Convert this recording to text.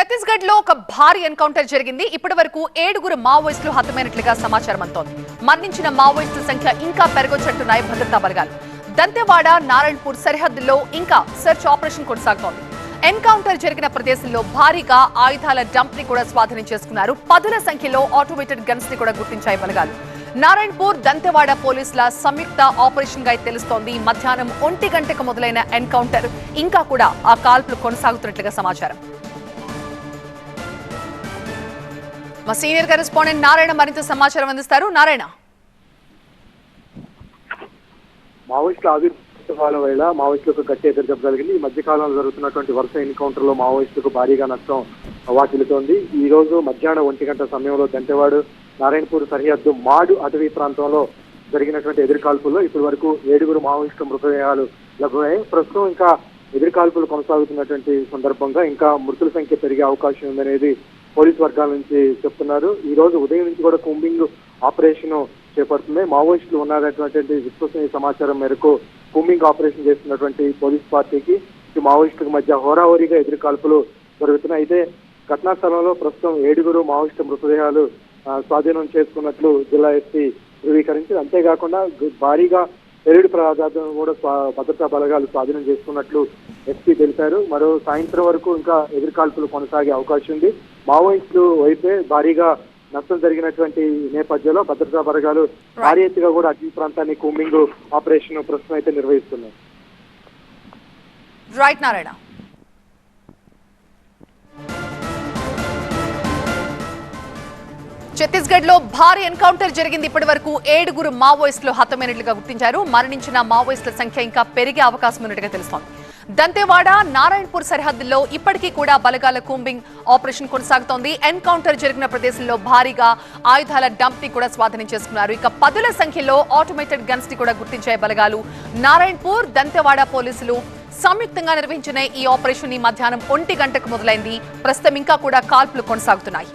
ఛత్తీస్గఢ్లో ఒక భారీ ఎన్కౌంటర్ జరిగింది. ఇప్పటి వరకు ఏడుగురు మావోయిస్టులు హతమైనట్లుగా సమాచారం అంతోంది. మరణించిన మావోయిస్టుల సంఖ్య ఇంకా పెరగొచ్చంటున్నాయి భద్రతా బలగాలు. దంతెవాడ నారాయణపూర్ సరిహద్దుల్లో ఇంకా సెర్చ్ ఆపరేషన్ కొనసాగుతోంది. ఎన్కౌంటర్ జరిగిన ప్రదేశంలో భారీగా ఆయుధాల డంప్ని కూడా స్వాధీనం చేసుకున్నారు. పదుల సంఖ్యలో ఆటోమేటెడ్ గన్స్ని కూడా గుర్తించాయి బలగాలు. నారాయణపూర్ దంతెవాడ పోలీసుల సంయుక్త ఆపరేషన్గా తెలుస్తోంది. మధ్యాహ్నం ఒంటి గంటకు మొదలైన ఎన్కౌంటర్ ఇంకా కూడా ఆ కాల్పులు కొనసాగుతున్నట్లుగా సమాచారం. మా సీనియర్ కరెస్పాండెంట్ నారాయణ మరింత సమాచారం అందిస్తారు. నారాయణ. మావోయిస్టుల ఆవిర్భావాల వేళ మావోయిస్టులకు గట్టి ఎదురు కలిగింది ఈ మధ్యకాలంలో జరుగుతున్నటువంటి వరుస ఎన్కౌంటర్లో మావోయిస్టులకు భారీగా నష్టం వాటిల్లుతోంది. ఈ రోజు మధ్యాహ్నం ఒంటి గంట సమయంలో దంటేవాడు నారాయణపూర్ సరిహద్దు మాడు అటవీ ప్రాంతంలో జరిగినటువంటి ఎదురుకాల్పుల్లో ఇప్పటి వరకు ఏడుగురు మావోయిస్టు మృతదేహాలు లభ్యమయ్యాయి. ప్రస్తుతం ఇంకా ఎదురుకాల్పులు కొనసాగుతున్నటువంటి సందర్భంగా ఇంకా మృతుల సంఖ్య పెరిగే అవకాశం ఉందనేది పోలీస్ వర్గాల నుంచి చెప్తున్నారు. ఈ రోజు ఉదయం నుంచి కూడా కుంబింగ్ ఆపరేషన్ చేపడుతుంది. మావోయిస్టులు ఉన్నారనేటువంటి విశ్వసనీయ సమాచారం మేరకు కుంబింగ్ ఆపరేషన్ చేస్తున్నటువంటి పోలీస్ పార్టీకి ఈ మావోయిస్టుల మధ్య హోరాహోరీగా ఎదురుకాల్పులు జరుగుతున్నాయి. అయితే ఘటనా స్థలంలో ప్రస్తుతం ఏడుగురు మావోయిస్టు మృతదేహాలు స్వాధీనం చేసుకున్నట్లు జిల్లా ఎస్పీ ధృవీకరించింది అంతేకాకుండా భారీగా పెరుడు పదార్థాలను కూడా స్వా- భద్రతా బలగాలు స్వాధీనం చేసుకున్నట్లు ఎస్పీ తెలిపారు. మరో సాయంత్రం వరకు ఇంకా ఎదురుకాల్పులు కొనసాగే అవకాశం ఉంది. మావోయిస్టులు వైపే భారీగా నష్టం జరిగినటువంటి నేపథ్యంలో భద్రతా బలగాలు భారీ ఎత్తుగా కూడా అటవీ ప్రాంతాన్ని కూంబింగ్ ఆపరేషన్ ప్రస్తుతం అయితే నిర్వహిస్తున్నాయి. రైట్ నారాయణ ఛత్తీస్గఢ్లో భారీ ఎన్కౌంటర్ జరిగింది. ఇప్పటి వరకు ఏడుగురు మావోయిస్టులు హతమైనట్లుగా గుర్తించారు. మరణించిన మావోయిస్టుల సంఖ్య ఇంకా పెరిగే అవకాశం ఉన్నట్టుగా తెలుస్తోంది. దంతెవాడ నారాయణపూర్ సరిహద్దుల్లో ఇప్పటికీ కూడా బలగాల కూంబింగ్ ఆపరేషన్ కొనసాగుతోంది. ఎన్కౌంటర్ జరిగిన ప్రదేశంలో భారీగా ఆయుధాల డంప్ని కూడా స్వాధీనం చేసుకున్నారు. ఇక పదుల సంఖ్యలో ఆటోమేటెడ్ గన్స్ని కూడా గుర్తించాయి బలగాలు. నారాయణపూర్ దంతెవాడ పోలీసులు సంయుక్తంగా నిర్వహించిన ఈ ఆపరేషన్ ఈ మధ్యాహ్నం ఒంటి గంటకు మొదలైంది. ప్రస్తుతం ఇంకా కూడా కాల్పులు కొనసాగుతున్నాయి.